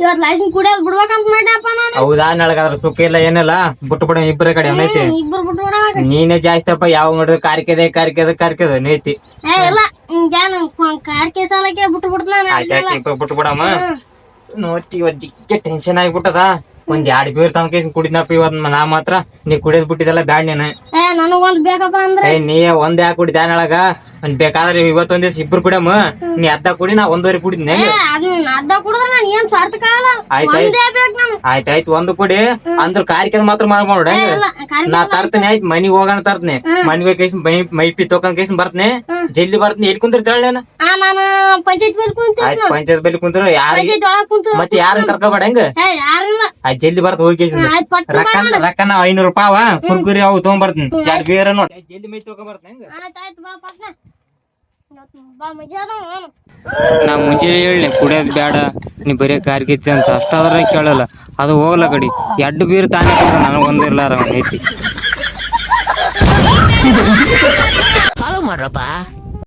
ಇವತ್ ಲೈಸೆನ್ಸ್ ಕುಡಿಯೋದ್ ಬಿಡ್ಬೇಕಂತ ಮಾಡ್ಯಪ್ಪ ನಾನು. ಹೌದಾ? ನಳಗಾದ್ರ ಸುಖ ಇಲ್ಲ ಏನಿಲ್ಲ? ಬಿಟ್ಟು ಬಿಡ ಇಬ್ಬರ ಕಡೆ ಐತಿ. ಹ್ಮ್, ಇಬ್ರು ಬಿಟ್ಟು ಬಿಡ ನೀನೇ ಜಾಸ್ತಿ ಅಪ್ಪ ಯಾವ ನೋಡಿದ್ರೆ ಕಾರ್ಕೆದ ಕಾರ್ಕೆದ ಕಾರ್ಕೆದ ನೈತಿ ಏ ಇಲ್ಲ ಜಾನ ಕಾರ್ ಕೇಸ್ ಸಾಲಕ್ಕೆ ಬಿಟ್ಟು ಬಿಡ್ತಾನ ಇಬ್ರು ಬಿಟ್ಟು ಬಿಡಮ್ಮ. ನೋಟಿ ಜಿಗ್ಗೆ ಟೆನ್ಷನ್ ಆಗ್ಬಿಟ್ಟದ. ಒಂದ್ ಎರಡ್ ಬೀರ್ ತನಕ ಕುಡಿದ್ನಪ್ಪ ಇವತ್ ನಾ ಮಾತ್ರ. ನೀ ಕುಡಿಯೋದ್ ಬಿಟ್ಟಿದಲ್ಲ ಬ್ಯಾಡ್ ನೀನು. ಏ ನನಗೊಂದ್ ಬೇಕಪ್ಪ ಅಂದ್ರೆ? ಏ ನೀ ಒಂದ್ ಯಾಕೆ ಕುಡಿದ ನಾಳಗ ಬೇಕಾದ್ರೆ ಇವತ್ತೊಂದ್ ದಿವಸ ಇಬ್ರು ಕುಡಿಯಮ್ಮ. ನೀ ಅರ್ಧ ಕುಡಿ ನಾ ಒಂದೂವರೆ ಕುಡಿದ್ನೆ ಏ ಅದನ್ನ ಅರ್ಧ ಕುಡಿದ್ರೆ ನಾನು ಏನ್ ಕಾಲ ಆಯ್ತಾಯ್ತು. ಒಂದೇ ಬೇಕು ನಾನು ಆಯ್ತಾಯ್ತು ಒಂದು ಕುಡಿ. ಅಂದ್ರ ಕಾರ್ಯಕ್ರಮ ಮಾತ್ರ ಮಾಡ್ಬೋಡ ಇಲ್ಲ ಕಾರ್ ನಾ ತರ್ತೇನೆ ಆಯ್ತು ಮನಿಗ್ ಹೋಗೋಣ ತರ್ತೇನೆ. ಮನಿಗ್ ಹೋಗಿ ಕೇಸ್ ಮೈ ಮೈಪಿ ತೊಕೊಂಡ್ ಕೇಸ್ ಬರ್ತೇನೆ. ಜಲ್ದಿ ಬರ್ತೇನೆ. ಎಲ್ಲಿ ಕುಂತಿರ್ತಾಳ ನಾನು? ಆ ನಾನು ಪಂಚಾಯತ್ ಮೇಲೆ ಕುಂತೀನಿ ಆಯ್ತು ಪಂಚಾಯತ್ ಬಲ್ಲಿ ಕುಂತ್ರ. ಯಾರ ಪಂಚಾಯತ್ ಒಳಗ್ ಕುಂತು ಮತ್ತೆ ಯಾರನ್ನ ಕರ್ಕೋಬೇಡ ಹೆಂಗ? ಏ ಆಯ್ತು ಜಲ್ದಿ ಬರ್ತ ಹೋಗಿ ರೊಕ್ಕ ರೊಕ್ಕ ನಾವ್ ಐನೂರು ರೂಪಾಯಿ ಅವ. ಕುರ್ಕುರಿ ಅವು ತಗೊಂಬರ್ತೀನಿ. ಎರಡು ಬೇರೆ ನೋಡಿ. ಜಲ್ದಿ ಮೈ ತಗೊಂಬರ್ತೀನಿ ನಾ ಮುಂಜಾನೆ ಹೇಳಿ ಕುಡಿಯೋದ್ ಬೇಡ ನೀ ಬರೀ ಕಾರ್ಗಿತ್ತಿ ಅಂತ. ಅಷ್ಟಾದ್ರೆ ಕೇಳಲ್ಲ. ಅದು ಹೋಗ್ಲ ಕಡಿ. ಎಡ್ಡು ಬೀರ್ ತಾನೇ ನನಗೆ ಒಂದಿರ್ಲಾರ ಐತಿ. Hello Marapa